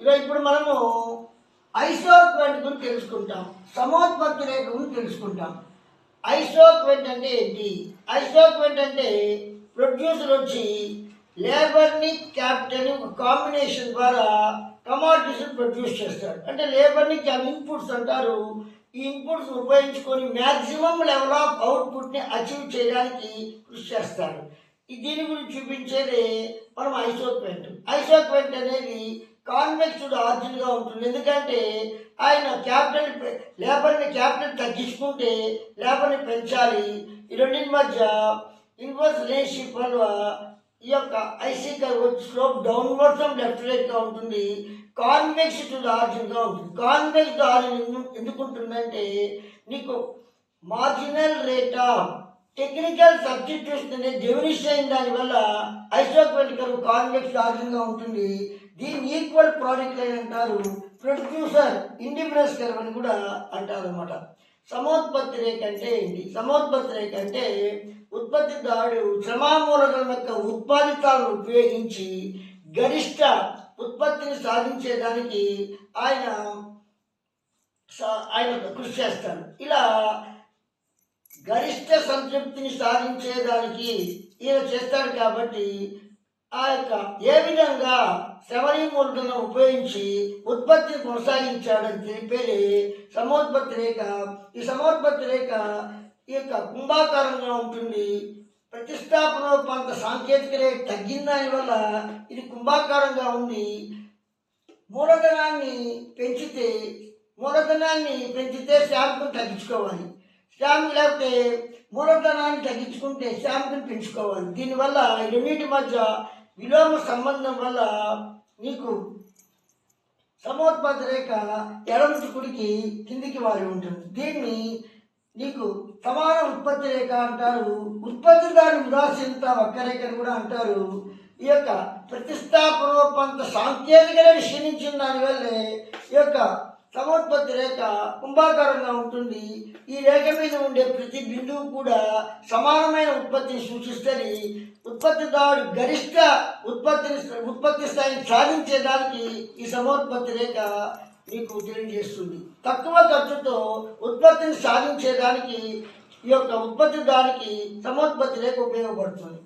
ఇలా ఇప్పుడు మనము ఐసోక్వెంట్ గురించి తెలుసుకుంటాం. సమోత్పత్తి రేఖ గురించి తెలుసుకుంటాం. ఐసోక్వెంట్ అంటే ఏంటి? ఐసోక్వెంట్ అంటే ప్రొడ్యూసర్ వచ్చి లేబర్ని క్యాపిటల్ కాంబినేషన్ ద్వారా కమాడిటీస్ని ప్రొడ్యూస్ చేస్తాడు. అంటే లేబర్ని ఇన్పుట్స్ అంటారు. ఈ ఇన్పుట్స్ ఉపయోగించుకొని మ్యాక్సిమం లెవెల్ ఆఫ్ అవుట్పుట్ని అచీవ్ చేయడానికి కృషి చేస్తారు ఈ దీని గురించి చూపించేది మనం ఐసోక్వెంట్. ఐసోక్వెంట్ అనేది కాన్వెక్స్డ్ ఆర్జిన్గా ఉంటుంది. ఎందుకంటే ఆయన క్యాపిటల్ లేబర్ని క్యాపిటల్ తగ్గించుకుంటే లేబర్ని పెంచాలి. ఈ రెండింటి మధ్య ఇన్వర్స్ రిలేషన్షిప్ వల్ల ఈ యొక్క IC curve slope downward from left రైట్గా ఉంటుంది. కాన్వెక్స్ టు ఆర్జిన్గా ఉంటుంది. కాన్వెక్స్ టు ఆర్జిన్ ఎందుకు ఉంటుందంటే నీకు marginal rate of technical substitution అనేది డెవినిషన్ అయిన దానివల్ల ఐసోక్వెటికల్ కర్వ్ కాన్వెక్స్ ఆర్జిన్గా ఉంటుంది. దీన్ని ఈక్వల్ ప్రాజెక్ట్ అని అంటారు. ప్రొడ్యూసర్ ఇండిపెండెన్స్ కర్వ్ అని కూడా అంటారు అనమాట సమోత్పత్తి రేఖ అంటే ఏంటి? సమోత్పత్తి రేఖ అంటే ఉత్పత్తిదారుడు శ్రమామూలకం యొక్క ఉత్పాదితాలను ఉపయోగించి గరిష్ట ఉత్పత్తిని సాధించేదానికి ఆయన సా- ఆయన కృషి చేస్తాడు. ఇలా గరిష్ట సంతృప్తిని సాధించేదానికి ఈయన చేస్తాడు కాబట్టి ఆ యొక్క ఏ విధంగా శ్రవణీ మూలకలను ఉపయోగించి ఉత్పత్తిని కొనసాగించాడని తెలిపేది సమోత్పత్తి రేఖ. ఈ సమోత్పత్తి రేఖ ఈ యొక్క కుంభాకారంగా ఉంటుంది. ప్రతిష్టాపన కొంత సాంకేతిక రేట్ తగ్గిన దానివల్ల ఇది కుంభాకారంగా ఉంది మూలధనాన్ని పెంచితే మూలధనాన్ని పెంచితే శాంపుని తగ్గించుకోవాలి. శాంపు లేకపోతే మూలధనాన్ని తగ్గించుకుంటే శాంపుని పెంచుకోవాలి. దీనివల్ల రెండింటి మధ్య విలోమ సంబంధం వల్ల నీకు సమోత్పత్తి రేఖ ఎడమటి కుడికి కిందికి వారి ఉంటుంది. దీన్ని నీకు సమాన ఉత్పత్తి రేఖ అంటారు. ఉత్పత్తిదారుని ఉదాసీనత వక్రరేఖని కూడా అంటారు. ఈ యొక్క ప్రతిష్టాపనోపంత సాంకేతిక క్షీణించిన దానివల్లే ఈ యొక్క సమోత్పత్తి రేఖ కుంభాకారంగా ఉంటుంది. ఈ రేఖ మీద ఉండే ప్రతి బిందువు కూడా సమానమైన ఉత్పత్తిని సూచిస్తుంది. ఉత్పత్తిదారుడు గరిష్ట ఉత్పత్తిని ఉత్పత్తి స్థాయిని సాధించేదానికి ఈ సమోత్పత్తి రేఖ మీకు తెలియజేస్తుంది. తక్కువ ఖర్చుతో ఉత్పత్తిని సాధించేదానికి ఈ యొక్క ఉత్పత్తిదారికి సమోత్పత్తి రేఖ ఉపయోగపడుతుంది.